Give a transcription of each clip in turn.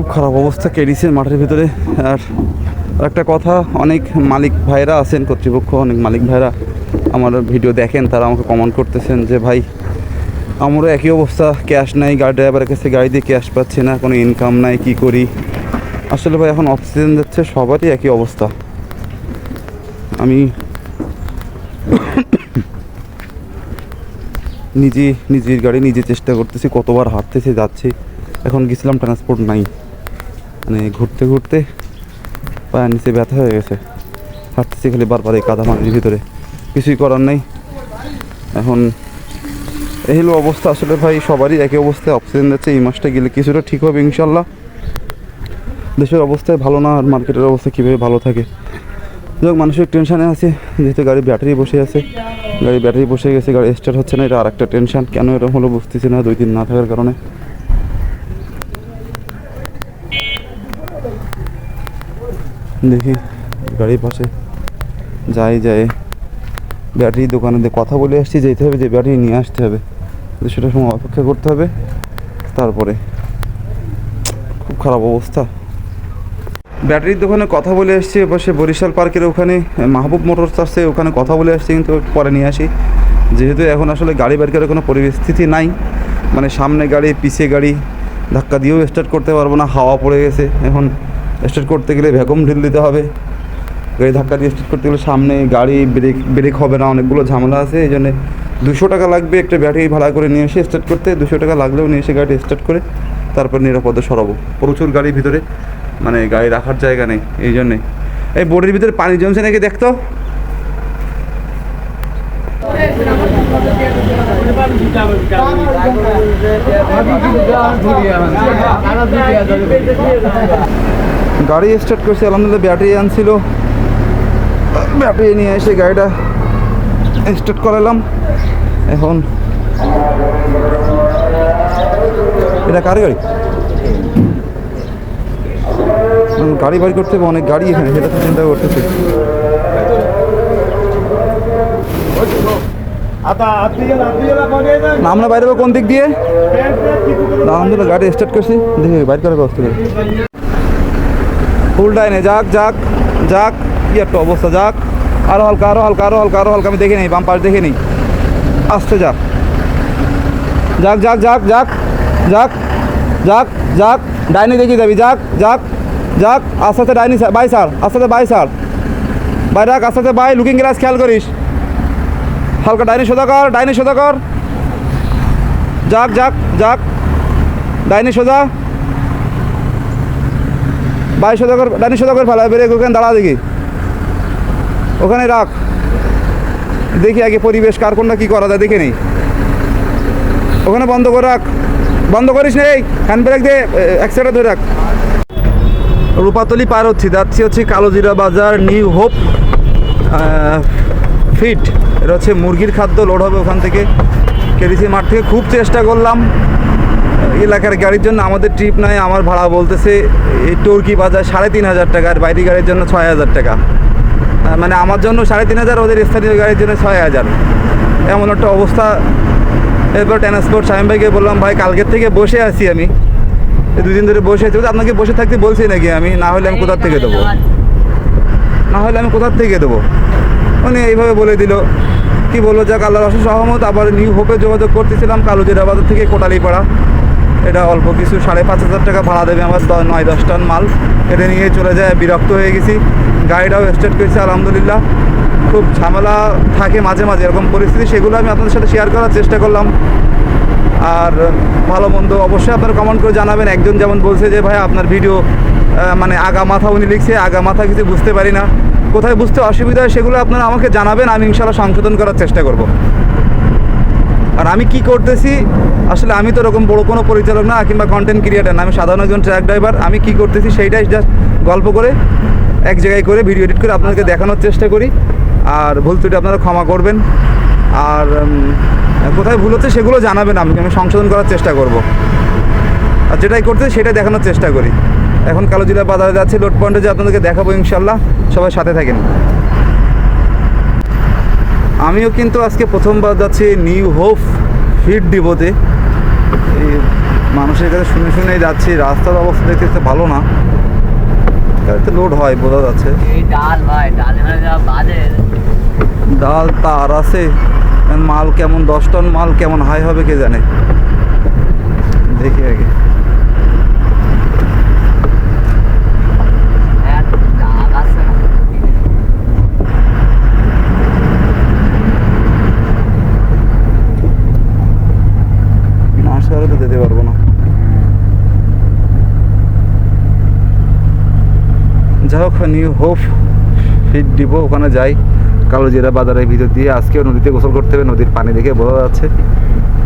খুব খারাপ অবস্থা কেডিসির মাঠের ভিতরে। আর একটা কথা, অনেক মালিক ভাইরা আছেন কর্তৃপক্ষ, অনেক মালিক ভাইরা আমার ভিডিও দেখেন, তারা আমাকে কমেন্ট করতেছেন যে, ভাই, আমারও একই অবস্থা ক্যাশ নাই, গাড়ি ড্রাইভারের কাছে গাড়ি দিয়ে ক্যাশ পাচ্ছি না, কোনো ইনকাম নাই, কি করি? আসলে ভাই, এখন অক্সিজেন যাচ্ছে, সবারই একই অবস্থা। আমি নিজে, নিজের গাড়ি নিজে চেষ্টা করতেছি, কতবার হাঁটতেছি, যাচ্ছি, এখন গেছিলাম ট্রান্সপোর্ট নাই। মানে ঘুরতে ঘুরতে পায়ের নিচে ব্যথা হয়ে গেছে। হাঁটতেছি খালি বারবার এই কাদা পানির ভিতরে। কিছুই করার নেই। এখন এই হলো অবস্থা আসলে ভাই, সবারই একই অবস্থায় অক্সিজেন যাচ্ছে, এই মাসটা গেলে কিছুটা ঠিক হবে ইনশাল্লাহ দেশের অবস্থায় ভালো না, আর মার্কেটের অবস্থা কীভাবে ভালো থাকে। যাক, মানুষের টেনশানে আছে, যেহেতু গাড়ি ব্যাটারি বসে আছে। গাড়ি ব্যাটারি বসে গেছে, গাড়ি স্টার্ট হচ্ছে না, এটা আর একটা টেনশন কেন এরকম হলো বুঝতেছি না, দুই দিন না থাকার কারণে। দেখি গাড়ির পাশে। যাই যাই। ব্যাটারি দোকানে কথা বলে আসছি, যেতে হবে, যে ব্যাটারি নিয়ে আসতে হবে। সেটা সময় অপেক্ষা করতে হবে। তারপরে। খুব খারাপ অবস্থা। ব্যাটারির দোকানে কথা বলে এসেছি সে বরিশাল পার্কের ওখানে, মাহবুব মোটরস আছে, ওখানে কথা বলে আসছি, কিন্তু পরে নিয়ে আসি। যেহেতু এখন আসলে গাড়ি বের করার কোনো পরিস্থিতি নাই মানে সামনে গাড়ি পিছিয়ে গাড়ি, ধাক্কা দিয়েও স্টার্ট করতে পারব না, হাওয়া পড়ে গেছে, এখন স্টার্ট করতে গেলে ভ্যাকুম ঢিল দিতে হবে গাড়ি ধাক্কা দিয়ে স্টার্ট করতে গেলে সামনে গাড়ি ব্রেক ব্রেক হবে না অনেকগুলো ঝামেলা আছে এই জন্যে দুশো টাকা লাগবে একটা ব্যাটারি ভাড়া করে নিয়ে এসে স্টার্ট করতে দুশো টাকা লাগলেও নিয়ে এসে গাড়ি স্টার্ট করে তারপর নিরাপদে সরাবো প্রচুর গাড়ির ভিতরে মানে গাড়ি রাখার জায়গা নেই এই জন্যে এই বোর্ডের ভিতরে পানি জমছে নাকি দেখতো গাড়ি স্টার্ট করছে আলহামদুলিল্লাহ ব্যাটারি আনছিল। ব্যাটারি নিয়ে এসে গাড়িটা স্টার্ট করালাম। এখন এটা কার গাড়ি? গাড়ি বাড়ি করতে হবে অনেক গাড়ি এখানে সেটা তো চিন্তা করতেছি। আমরা বাইরে কোন দিক দিয়ে? আলহামদুলিল্লাহ গাড়ি স্টার্ট করছি দেখি বাইর করার ব্যবস্থা করি। ডাইনে যাক যাক যাক কি একটা অবস্থা যাক আরও হালকা আরও হালকা আরও হালকা আরও হালকা আমি দেখে নিই বাম পাশ দেখে নিই আসতে যাক যাক যাক যাক যাক যাক যাক যাক ডাইনি দেখি যাবি যাক যাক যাক আস্তে আস্তে ডাইনি বাই স্যার আস্তে আস্তে বাই স্যার বাই রাখ আস্তে আস্তে বাই লুকিং গ্লাস খেয়াল করিস হালকা ডাইনি সোজা কর ডাইনি সোজা কর যাক যাক যাক ডাইনি সোজা বাই সোজা কর ডাইনি সোজা কর ফেলা বেরে ওখানে দাঁড়া দেখি। ওখানে রাখ। দেখি আগে পরিবেশ, কার কোনটা কী করা যায়, দেখে নেই। ওখানে বন্ধ করে রাখ। বন্ধ করিস নেই হ্যান্ড ব্রেক দিয়ে এক সাইডে ধরে রাখ। রূপাতলি পার হচ্ছি, যাচ্ছি হচ্ছে কালোজিরা বাজার, নিউ হোপ ফিট। এটা হচ্ছে মুরগির খাদ্য লোড হবে ওখান থেকে। কেডিসি মাঠ থেকে খুব চেষ্টা করলাম। এলাকার গাড়ির জন্য আমাদের ট্রিপ নাই, আমার ভাড়া বলতেছে, এই টর্কি বাজার সাড়ে তিন হাজার টাকা আর বাইরের গাড়ির জন্য ছয় হাজার টাকা। মানে আমার জন্য সাড়ে তিন হাজার, ওদের স্থানীয় গাড়ির জন্য ছয় হাজার। এমন একটা অবস্থা। এরপর ট্রান্সপোর্ট সাহেব ভাইকে বললাম, ভাই, কালকের থেকে বসে আছি আমি। দুদিন ধরে বসে আছি। আপনাকে বসে থাকতে বলছি নাকি আমি? না হলে আমি কোথার থেকে দেবো? না হলে আমি কোথার থেকে দেবো? উনি এইভাবে বলে দিল। কি বলব, যাক আল্লাহ রসুল সহমত আবার নিউ হোপে যোগাযোগ করতেছিলাম কালুজিরা বাজার থেকে কোটালিপাড়া। এটা অল্প কিছু সাড়ে পাঁচ হাজার টাকা ভাড়া দেবে আমার নয় দশ টন মাল। এটা নিয়ে চলে যায়, বিরক্ত হয়ে গেছি। গাড়িটাও স্টার্ট করেছি, আলহামদুলিল্লাহ। খুব ঝামেলা থাকে মাঝে মাঝে, এরকম পরিস্থিতি, সেগুলো আমি আপনাদের সাথে শেয়ার করার চেষ্টা করলাম। আর ভালো মন্দ অবশ্যই আপনারা কমেন্ট করে জানাবেন। একজন যেমন বলছে যে, ভাই, আপনার ভিডিও মানে আগা মাথা উনি লিখছে, আগা মাথা কিছু বুঝতে পারি না। কোথায় বুঝতে অসুবিধা হয় সেগুলো আপনারা আমাকে জানাবেন, আমি ইনশাল্লাহ সংশোধন করার চেষ্টা করব। আর আমি কি করতেছি? আসলে আমি তো এরকম বড় কোনো পরিচালক না, কিংবা কন্টেন্ট ক্রিয়েটার না। আমি সাধারণ একজন ট্র্যাক ড্রাইভার আমি কি করতেছি সেইটাই জাস্ট গল্প করে, এক জায়গায় করে ভিডিও এডিট করে আপনাদেরকে দেখানোর চেষ্টা করি। আর ভুল ত্রুটি আপনারা ক্ষমা করবেন। আর কোথায় ভুল হচ্ছে সেগুলো জানাবেন আমাকে আমি সংশোধন করার চেষ্টা করব। আর যেটাই করতে সেটাই দেখানোর চেষ্টা করি। এখন কালো জেলা বাজারে যাচ্ছে লোড পয়েন্টে যে আপনাদেরকে দেখাবো ইনশাল্লাহ সবাই সাথে থাকেন। আমিও কিন্তু আজকে প্রথমবার যাচ্ছি নিউ হোপ ফিড ডিবোতে এই মানুষের কাছে শুনে শুনেই যাচ্ছি রাস্তার অবস্থা দেখতে ভালো না। গাড়িতে লোড হয় বোঝা যাচ্ছে। ডাল তার আছে। মাল কেমন দশ টন মাল কেমন হাই হবে কে জানে। দেখি আগে এক ডাল আছে না না আসলে তো যেতে পারব না যাই হোক নিউ হোপ ফিট দিব ওখানে যাই। কালোজিরা বাজারের ভিতর দিয়ে আজকেও নদীতে গোসল করতে হবে নদীর পানি দেখে বোঝা যাচ্ছে।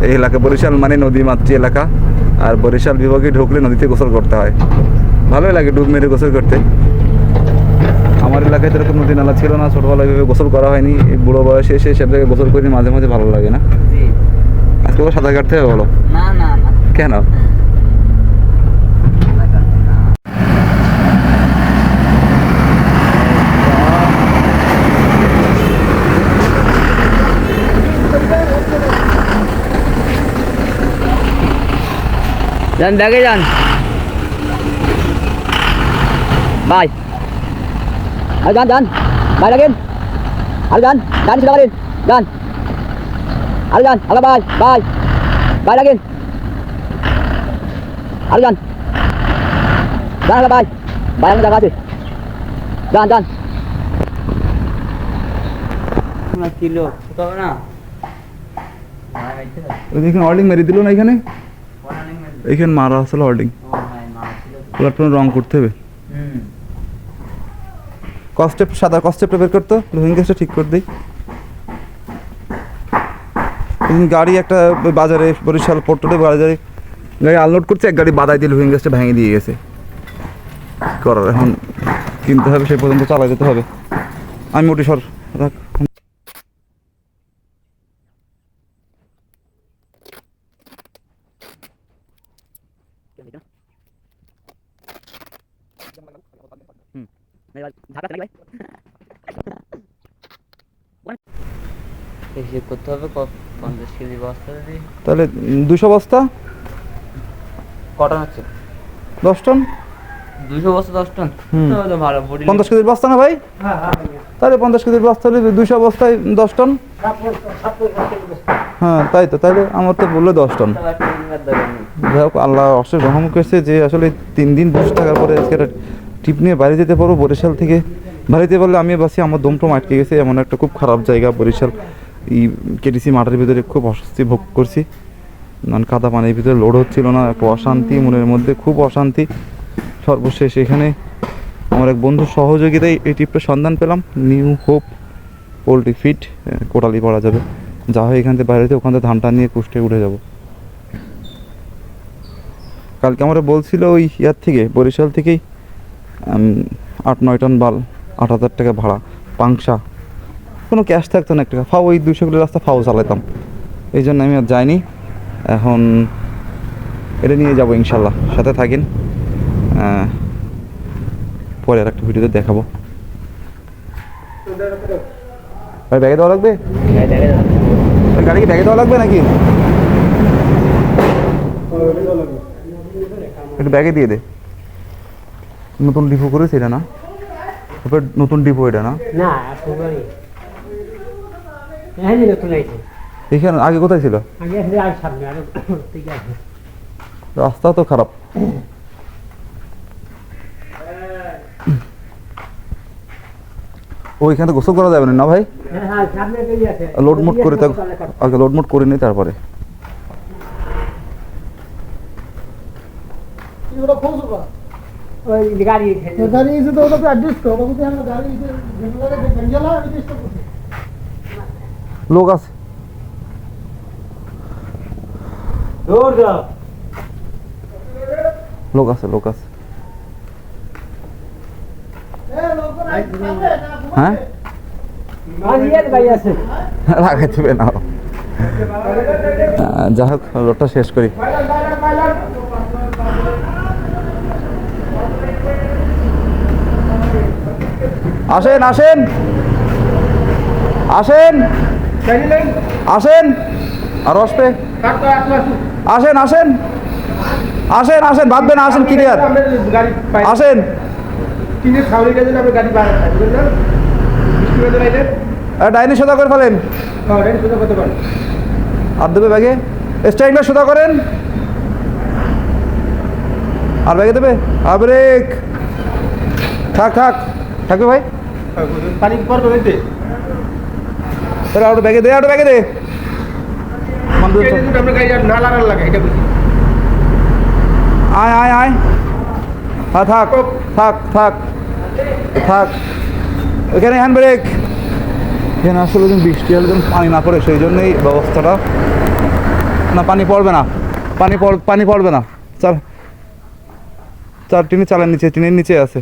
এই এলাকা বরিশাল মানে নদী মাতৃ এলাকা। আর বরিশাল বিভাগে ঢুকলে নদীতে গোসল করতে হয়। ভালোই লাগে ডুব মেরে গোসল করতে। আমার এলাকায় এরকম নদী নালা ছিল না ছোটোবেলায় এভাবে গোসল করা হয়নি। এই বুড়ো বয়সে এসে সেটাকে গোসল করি মাঝে মাঝে ভালো লাগে না। আজকে সাঁতার কাটতে হবে বলো? না। কেন? যান ব্যাগে যান। বাই। আর যান যান। বাই লাগেন আর যান যান সেটা পারেন যান। আর যান আগে বাই বাই। বাই লাগেন আর যান। যান আগে বাই। বাই আমার জায়গা আছে। যান যান। কিলো হবে না? এখানে অর্ডিং মেরে দিল না এখানে? এখানে মারা আসলে অর্ডিং প্ল্যাটফর্ম রং করতে হবে। কস্টেপ সাদা কস্টেপটা বের করতো লুহিং গ্যাসটা ঠিক করে দিই। গাড়ি একটা বাজারে বরিশাল পোর্টে বাজারে। গাড়ি আনলোড করছে এক গাড়ি বাদাই দিয়ে লুহিং গ্যাসটা ভেঙে দিয়ে গেছে। করার এখন? কিনতে হবে সে পর্যন্ত চালা যেতে হবে। আমি মোটি সর রাখ। হিসেব করতে হবে পঞ্চাশ কেজি বস্তা যদি তাহলে দুশো বস্তা? কটন হচ্ছে দশ টন? দুশো বস্তা দশ টন। হুম। ভালো পঞ্চাশ কেজির বস্তা না ভাই? তাহলে পঞ্চাশ কেজির বস্তা হলে দুশো বস্তায় দশ টন? হ্যাঁ তাই তো তাহলে আমার তো বলল দশ টন। যাই হোক আল্লাহ অশেষ রহম করেছে যে আসলে তিন দিন বসে থাকার পরে আজকে একটা ট্রিপ নিয়ে বাড়ি যেতে পারব বরিশাল থেকে। বাড়িতে বললে আমি বাসি আমার দমটম আটকে গেছে এমন একটা খুব খারাপ জায়গা বরিশাল। এই কেটিসি মাঠের ভিতরে খুব অস্বস্তি ভোগ করছি। মানে কাদা পানির ভিতরে লোড হচ্ছিল না একটা অশান্তি, মনের মধ্যে খুব অশান্তি। সর্বশেষ এখানে আমার এক বন্ধুর সহযোগিতায় এই ট্রিপটা সন্ধান পেলাম। New hope poultry feed Kotalipara যাবে। যা হয় এখান থেকে বাইরে ওখান থেকে ধানটা নিয়ে কুষ্টে উঠে যাব। কালকে আমরা বলছিল ওই ইয়ার থেকে, বরিশাল থেকেই আট নয় টন বাল, আট হাজার টাকা ভাড়া, পাংশা। কোনো ক্যাশ থাকতো না এক টাকা ফাও ওই দুশো কিলো রাস্তা ফাও চালাতাম এই জন্য আমি আর যাইনি। এখন এটা নিয়ে যাব ইনশাল্লাহ। সাথে থাকেন। পরে আর একটা ভিডিওতে দেখাবো। ভাই, ব্যাগে দেওয়া লাগবে? গাড়ি কি ব্যাগে দেওয়া লাগবে নাকি? একটু ব্যাগে দিয়ে দে। নতুন ডিপো করেছে এটা না? নতুন ডিপো এটা না? এখানে আগে কোথায় ছিল? আগে তো সামনে আর ঠিক রাস্তা তো খারাপ। ওইখানে গোসল করা যাবে না ভাই? লোডমোড করে আগে লোডমোড করে নি তারপরে। গাড়ি গাড়ি তো অ্যাডজাস্ট করো। গাড়ি লোক আছে। লোক আছে লোক আছে। হ্যাঁ? লাগাইতে না। যাই হোক লোটটা শেষ করি। আসেন আসেন। আসেন। আসেন। আর আসবে আসেন আসেন। আসেন আসেন। ভাববেন আসেন ক্লিয়ার। আসেন। ডাইনি সোজা করে ফেলেন। পারেন। আর দেবে ব্যাগে। স্টাইংটা সোজা করেন। আর ব্যাগে দেবে। আর ব্রেক। থাক থাক। থাকবে ভাই? পানি পর তোরা আউট ব্যাগে দে আউট ব্যাগে দে। আয় আয় আয়। হ্যাঁ থাক থাক থাক থাক। ওখানে হ্যান্ড ব্রেক এখানে আসলে যখন বৃষ্টি হলে যখন পানি না পড়ে সেই জন্যই ব্যবস্থাটা। না পানি পড়বে না। পানি পানি পড়বে না। চাল। চার টিনের চালের নিচে টিনের নিচে আছে।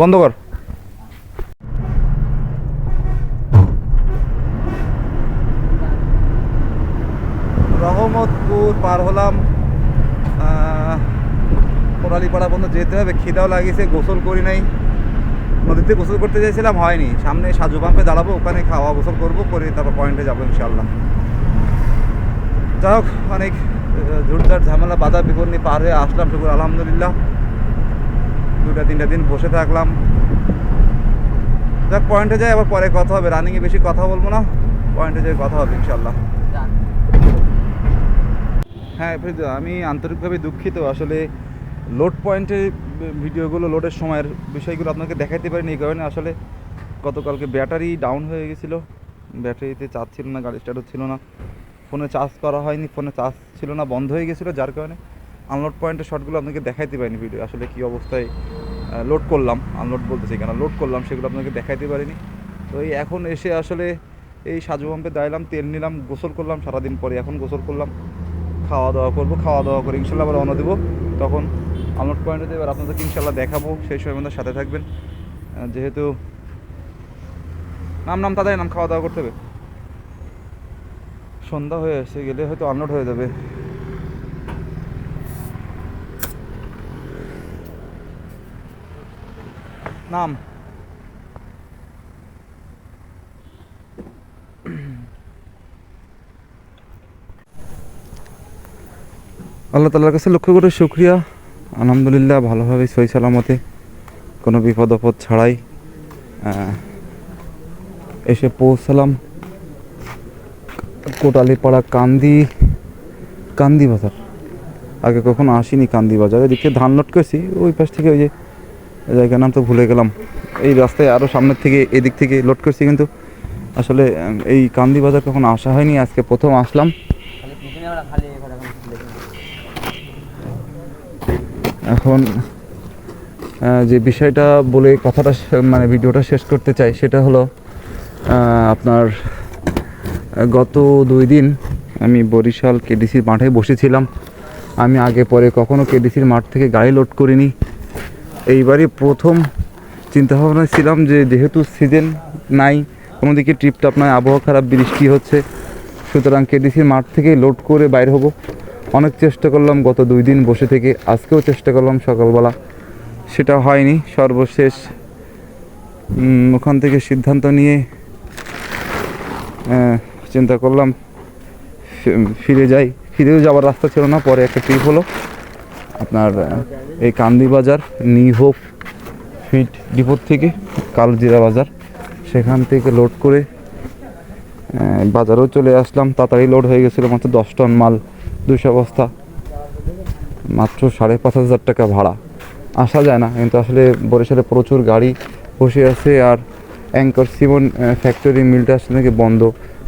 বন্ধ কর। পার হলাম। কোরালিপাড়া পর্যন্ত যেতে হবে, খিদাও লাগিয়েছে, গোসল করি নাই। নদীতে গোসল করতে চাইছিলাম হয়নি। সামনে সাজু পাম্পে দাঁড়াবো, ওখানে খাওয়া গোসল করব, করে তারপর পয়েন্টে যাব ইনশাল্লাহ যাই হোক, অনেক ঝুটঝাট ঝামেলা, বাধা বিপন্নি পার হয়ে আসলাম, শুকুর, আলহামদুলিল্লাহ। দুটা, তিনটা দিন বসে থাকলাম। যাক, পয়েন্টে যাই, আবার পরে কথা হবে। রানিংয়ে বেশি কথা বলব না। পয়েন্টে যাই কথা হবে ইনশাল্লাহ হ্যাঁ ফরিদ, আমি আন্তরিকভাবে দুঃখিত। আসলে লোড পয়েন্টে ভিডিওগুলো লোডের সময়ের বিষয়গুলো আপনাকে দেখাতে পারিনি এই কারণে। আসলে গতকালকে ব্যাটারি ডাউন হয়ে গেছিল। ব্যাটারিতে চার্জ ছিল না গাড়ি স্টার্ট ছিল না। ফোনে চার্জ করা হয়নি ফোনে চার্জ ছিল না বন্ধ হয়ে গেছিল যার কারণে আনলোড পয়েন্টের শটগুলো আপনাকে দেখাইতে পারিনি ভিডিও আসলে কী অবস্থায় লোড করলাম আনলোড বলতেছি কেন লোড করলাম সেগুলো আপনাকে দেখাইতে পারিনি। তো এই এখন এসে আসলে এই সাজু পাম্পে দাঁড়ালাম তেল নিলাম গোসল করলাম সারাদিন পরে এখন গোসল করলাম। খাওয়া দাওয়া করব খাওয়া দাওয়া করে ইনশাল্লাহ আবার রওনা দেবো। তখন আনলোড পয়েন্টে এবার আপনাদেরকে ইনশাল্লাহ দেখাবো, সেই সময় আমাদের সাথে থাকবেন। যেহেতু নাম নাম তাদের, নাম খাওয়া দাওয়া করতে হবে। সন্ধ্যা হয়ে এসে গেলে হয়তো আনলোড হয়ে যাবে। নাম। আল্লাহ তালার কাছে লক্ষ্য করে শুক্রিয়া। আলহামদুলিল্লাহ, ভালোভাবে সই সালামতে কোনো বিপদ আপদ ছাড়াই এসে পৌঁছালাম। কোটালিপাড়া কান্দি কান্দি বাজার। আগে কখনো আসিনি কান্দি বাজার, এদিকে ধান লোড করছি ওই পাশ থেকে ওই যে জায়গার নাম তো ভুলে গেলাম। এই রাস্তায় আরও সামনের থেকে, এদিক থেকে লোড করছি কিন্তু আসলে, এই কান্দি বাজার কখনো আসা হয়নি, আজকে প্রথম আসলাম খালি পিছনে আমরা খালি কথা বলছি এখন যে বিষয়টা বলে কথাটা মানে ভিডিওটা শেষ করতে চাই, সেটা হলো আপনার গত দুই দিন আমি বরিশাল কেডিসির মাঠে বসেছিলাম। আমি আগে পরে কখনো কেডিসির মাঠ থেকে গাড়ি লোড করিনি। এইবারই প্রথম চিন্তাভাবনা ছিলাম যে যেহেতু সিজন নাই কোনো দিকে ট্রিপটাপ নাই আবহাওয়া খারাপ, বৃষ্টি হচ্ছে, সুতরাং কেডিসির মাঠ থেকে লোড করে বাইরে হব। অনেক চেষ্টা করলাম, গত দুই দিন বসে থেকে আজকেও চেষ্টা করলাম সকালবেলা। সেটা হয়নি, সর্বশেষ ওখান থেকে সিদ্ধান্ত নিয়ে চিন্তা করলাম ফিরে যাই। ফিরেও যাওয়ার রাস্তা ছিল না, পরে একটা ট্রিপ হলো। আপনার এই কান্দি বাজার নিউ হোপ ফিট ডিপোর থেকে, কালজিরা বাজার। সেখান থেকে লোড করে বাজারেও চলে আসলাম। তাড়াতাড়ি লোড হয়ে গেছিল মাত্র দশ টন মাল। দুশো বস্তা, মাত্র সাড়ে পাঁচ হাজার টাকা ভাড়া। আসা যায় না, কিন্তু আসলে বরিশালে প্রচুর গাড়ি বসে আছে আর অ্যাঙ্কর সিমন ফ্যাক্টরি মিলটা আসলে নাকি বন্ধ,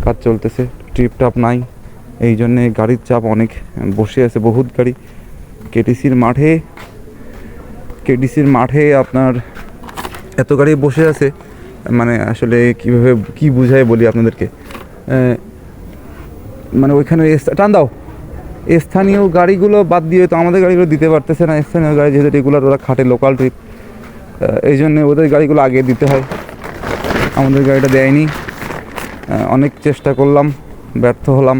কাজ চলতেছে ট্রিপ টাপ নাই। এই জন্যে গাড়ির চাপ অনেক, বসে আছে বহুত গাড়ি। কেটিসির মাঠে কেটিসির মাঠে আপনার এত গাড়ি বসে আছে মানে আসলে কীভাবে, কী বুঝাই বলি আপনাদেরকে? মানে ওইখানে, টান দাও। স্থানীয় গাড়িগুলো বাদ দিয়ে তো আমাদের গাড়িগুলো দিতে পারতেছে না। স্থানীয় গাড়ি যেহেতু রেগুলার ওরা খাটে লোকাল ট্রিপ এই জন্য ওদের গাড়িগুলো আগে দিতে হয়। আমাদের গাড়িটা দেয়নি। অনেক চেষ্টা করলাম, ব্যর্থ হলাম।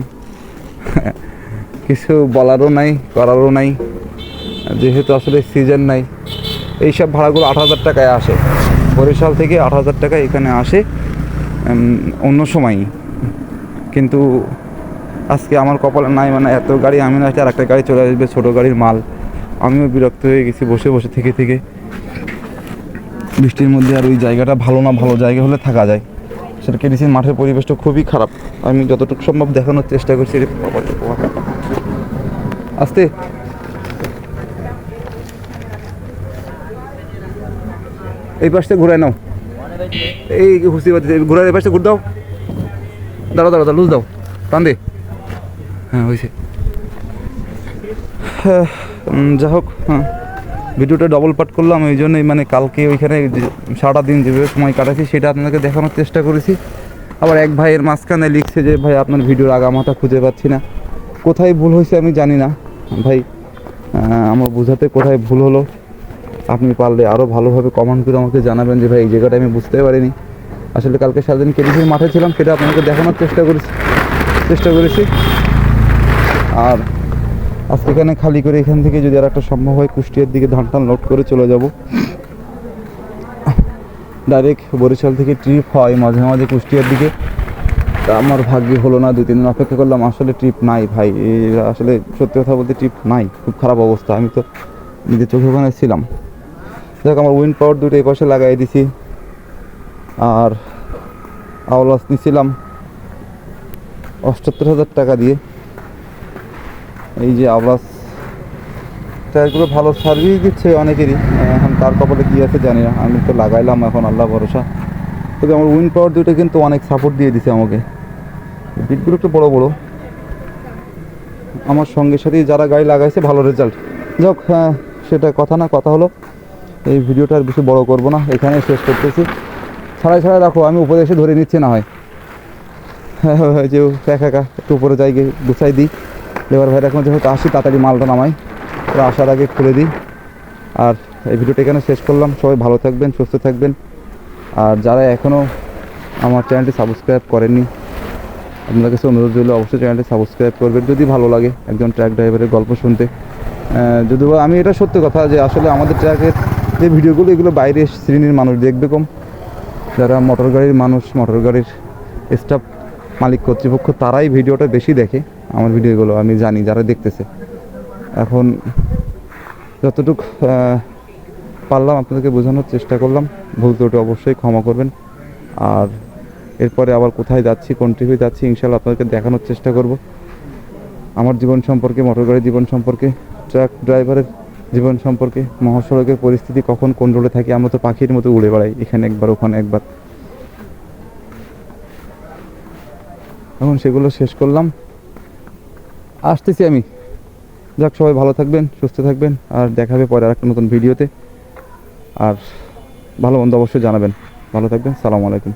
কিছু বলারও নাই, করারও নাই। যেহেতু আসলে সিজন নাই এইসব ভাড়াগুলো আট হাজার টাকায় আসে। বরিশাল থেকে আট হাজার টাকা এখানে আসে অন্য সময়ই। কিন্তু আজকে আমার কপালে নাই মানে এত গাড়ি, আমি না আর একটা গাড়ি চলে আসবে, ছোটো গাড়ির মাল। আমিও বিরক্ত হয়ে গেছি, বসে বসে থেকে থেকে। বৃষ্টির মধ্যে আর ওই জায়গাটা ভালো না, ভালো জায়গা হলে থাকা যায়। সেটা কেডিসি মাঠের পরিবেশটা খুবই খারাপ। আমি যতটুকু সম্ভব দেখানোর চেষ্টা করছি আস্তে। এই পাশটা ঘুরায় নাও। এই হুসি বাজছে ঘুরায় এই পাশটা ঘুর দাও। দাঁড়াও দাঁড়াও দাঁড়াও, লুজ দাও। টান দে। হ্যাঁ হয়েছে হ্যাঁ, যা হোক হ্যাঁ। ভিডিওটা ডবল পার্ট করলাম এই জন্যই মানে কালকে ওইখানে যে সারাটা দিন যেভাবে সময় কাটাচ্ছি সেটা আপনাকে দেখানোর চেষ্টা করেছি। আবার এক ভাইয়ের মাঝখানে লিখছে যে ভাই আপনার ভিডিওর আগামাথা খুঁজে পাচ্ছি না। কোথায় ভুল হয়েছে আমি জানি না। ভাই আমার বোঝাতে কোথায় ভুল হলো। আপনি পারলে আরও ভালোভাবে কমেন্ট করে আমাকে জানাবেন যে ভাই এই জায়গাটা আমি বুঝতে পারিনি। আসলে কালকে সারাদিন কেডিসির মাঠে ছিলাম সেটা আপনাকে দেখানোর চেষ্টা করেছি। চেষ্টা করেছি। আর আজকে এখানে খালি করে এখান থেকে যদি আর একটা সম্ভব হয় কুষ্টিয়ার দিকে ধান টান লোড করে চলে যাব। ডাইরেক্ট বরিশাল থেকে ট্রিপ হয় মাঝে মাঝে কুষ্টিয়ার দিকে। তা আমার ভাগ্যে হলো না, দুই, তিন দিন অপেক্ষা করলাম, আসলে ট্রিপ নাই ভাই। আসলে সত্যি কথা বলতে ট্রিপ নাই, খুব খারাপ অবস্থা। আমি তো নিজের চোখে ওখানে ছিলাম। দেখ আমার উইন্ড পাওয়ার দুটো এই পাশে লাগাই দিছি। আর আওলাস নিছিলাম অষ্টাত্তর হাজার টাকা দিয়ে। এই যে আওলাস টায়ারগুলো ভালো সার্ভিস দিচ্ছে অনেকেরই। এখন তার কপালে কী আছে জানি না। আমি তো লাগাইলাম এখন আল্লাহ ভরসা। তবে আমার উইন্ড পাওয়ার দুটো কিন্তু অনেক সাপোর্ট দিয়ে দিছে আমাকে। বিটগুলো একটু বড় বড়। আমার সঙ্গে সাথে যারা গাড়ি লাগাইছে ভালো রেজাল্ট যাক হ্যাঁ সেটা কথা না কথা হলো। এই ভিডিওটা আর বেশি বড় করব না। এখানে শেষ করতেছি। ছাড়াই ছাড়াই রাখো আমি উপরে এসে ধরে নিচ্ছি না হয়। হ্যাঁ হ্যাঁ, হ্যাঁ, যে একা একা একটু উপরে যাই গিয়ে গুছাই দিই। লেবার ভাইরা এখন যেহেতু আসি, তাড়াতাড়ি মালটা নামাই। ওরা আসার আগে খুলে দিই। আর এই ভিডিওটা এখানে শেষ করলাম। সবাই ভালো থাকবেন, সুস্থ থাকবেন। আর যারা এখনও আমার চ্যানেলটি সাবস্ক্রাইব করেননি, আপনাদের কাছে অনুরোধ রইল অবশ্যই চ্যানেলটি সাবস্ক্রাইব করবেন। যদি ভালো লাগে একজন ট্র্যাক ড্রাইভারের গল্প শুনতে। যদিও আমি এটা সত্যি কথা যে আসলে আমাদের ট্র্যাকের যে ভিডিওগুলো, এগুলো বাইরে শ্রেণির মানুষ দেখবে কম। যারা মোটর গাড়ির মানুষ, মোটর গাড়ির স্টাফ মালিক কর্তৃপক্ষ তারাই ভিডিওটা বেশি দেখে, আমার ভিডিওগুলো, আমি জানি, যারা দেখতেছে। এখন যতটুকু পারলাম আপনাদেরকে বোঝানোর চেষ্টা করলাম। ভুল ত্রুটি অবশ্যই ক্ষমা করবেন। আর এরপরে আবার কোথায় যাচ্ছি, কোন ট্রিপে যাচ্ছি ইনশাল্লাহ আপনাদেরকে দেখানোর চেষ্টা করব। আমার জীবন সম্পর্কে মোটর গাড়ির জীবন সম্পর্কে, ট্রাক ড্রাইভারের জীবন সম্পর্কে, মহাসড়কের পরিস্থিতি কখন কোন রোডে থাকি, আমরা তো পাখির মতো উড়ে বেড়াই, এখানে একবার, ওখানে একবার। এখন সেগুলো শেষ করলাম। আসতেছি আমি। যাক, সবাই ভালো থাকবেন, সুস্থ থাকবেন, আর দেখাবে পরে আর একটা নতুন ভিডিওতে। আর ভালো মন্দ অবশ্যই জানাবেন। ভালো থাকবেন, সালামু আলাইকুম।